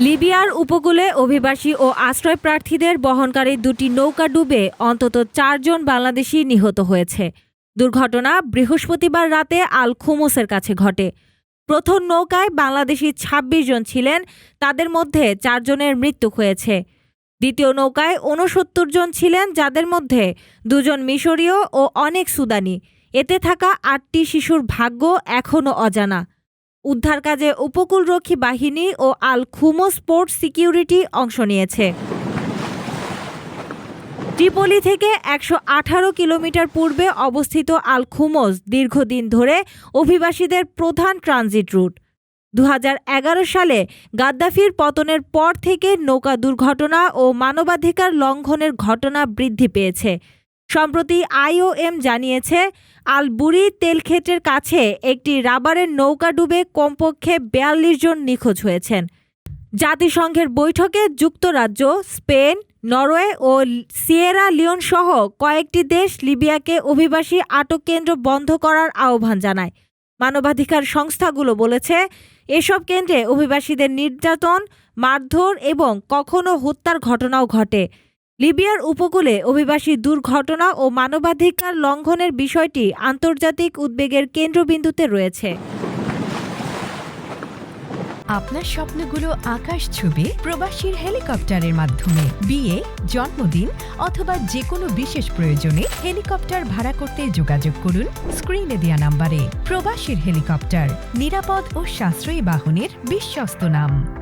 লিবিয়ার উপকূলে অভিবাসী ও আশ্রয় প্রার্থীদের বহনকারী দুটি নৌকা ডুবে অন্তত চারজন বাংলাদেশি নিহত হয়েছে। দুর্ঘটনা বৃহস্পতিবার রাতে আল খুমুসের কাছে ঘটে। প্রথম নৌকায় বাংলাদেশি ২৬ জন ছিলেন, তাদের মধ্যে চারজনের মৃত্যু হয়েছে। দ্বিতীয় নৌকায় ঊনসত্তর জন ছিলেন, যাদের মধ্যে দুজন মিশরীয় ও অনেক সুদানি। এতে থাকা আটটি শিশুর ভাগ্য এখনও অজানা। উদ্ধার কাজে উপকূলরক্ষী বাহিনী ও আল খুমো স্পোর্ট সিকিউরিটি অংশ নিয়েছে। ট্রিপলি থেকে একশো আঠারো কিলোমিটার পূর্বে অবস্থিত আল খুমোস দীর্ঘদিন ধরে অভিবাসীদের প্রধান ট্রানজিট রুট। দু হাজার এগারো সালে গাদ্দাফির পতনের পর থেকে নৌকা দুর্ঘটনা ও মানবাধিকার লঙ্ঘনের ঘটনা বৃদ্ধি পেয়েছে। সম্প্রতি আইওএম জানিয়েছে, আলবুরি তেলক্ষেত্রের কাছে একটি রাবারের নৌকা ডুবে কমপক্ষে বিয়াল্লিশ জন নিখোঁজ হয়েছেন। জাতিসংঘের বৈঠকে যুক্তরাজ্য, স্পেন, নরওয়ে ও সিয়েরা লিওন সহ কয়েকটি দেশ লিবিয়াকে অভিবাসী আটক কেন্দ্র বন্ধ করার আহ্বান জানায়। মানবাধিকার সংস্থাগুলো বলেছে, এসব কেন্দ্রে অভিবাসীদের নির্যাতন, মারধর এবং কখনো হত্যার ঘটনাও ঘটে। লিবিয়ার উপকূলে অভিবাসী দুর্ঘটনা ও মানবাধিকার লঙ্ঘনের বিষয়টি আন্তর্জাতিক উদ্বেগের কেন্দ্রবিন্দুতে রয়েছে। আপনার স্বপ্নগুলো আকাশ ছুবে প্রবাসীর হেলিকপ্টারের মাধ্যমে। বিয়ে, জন্মদিন অথবা যে কোনো বিশেষ প্রয়োজনে হেলিকপ্টার ভাড়া করতে যোগাযোগ করুন স্ক্রিনে দেওয়া নাম্বারে। প্রবাসীর হেলিকপ্টার, নিরাপদ ও সাশ্রয়ী বাহনের বিশ্বস্ত নাম।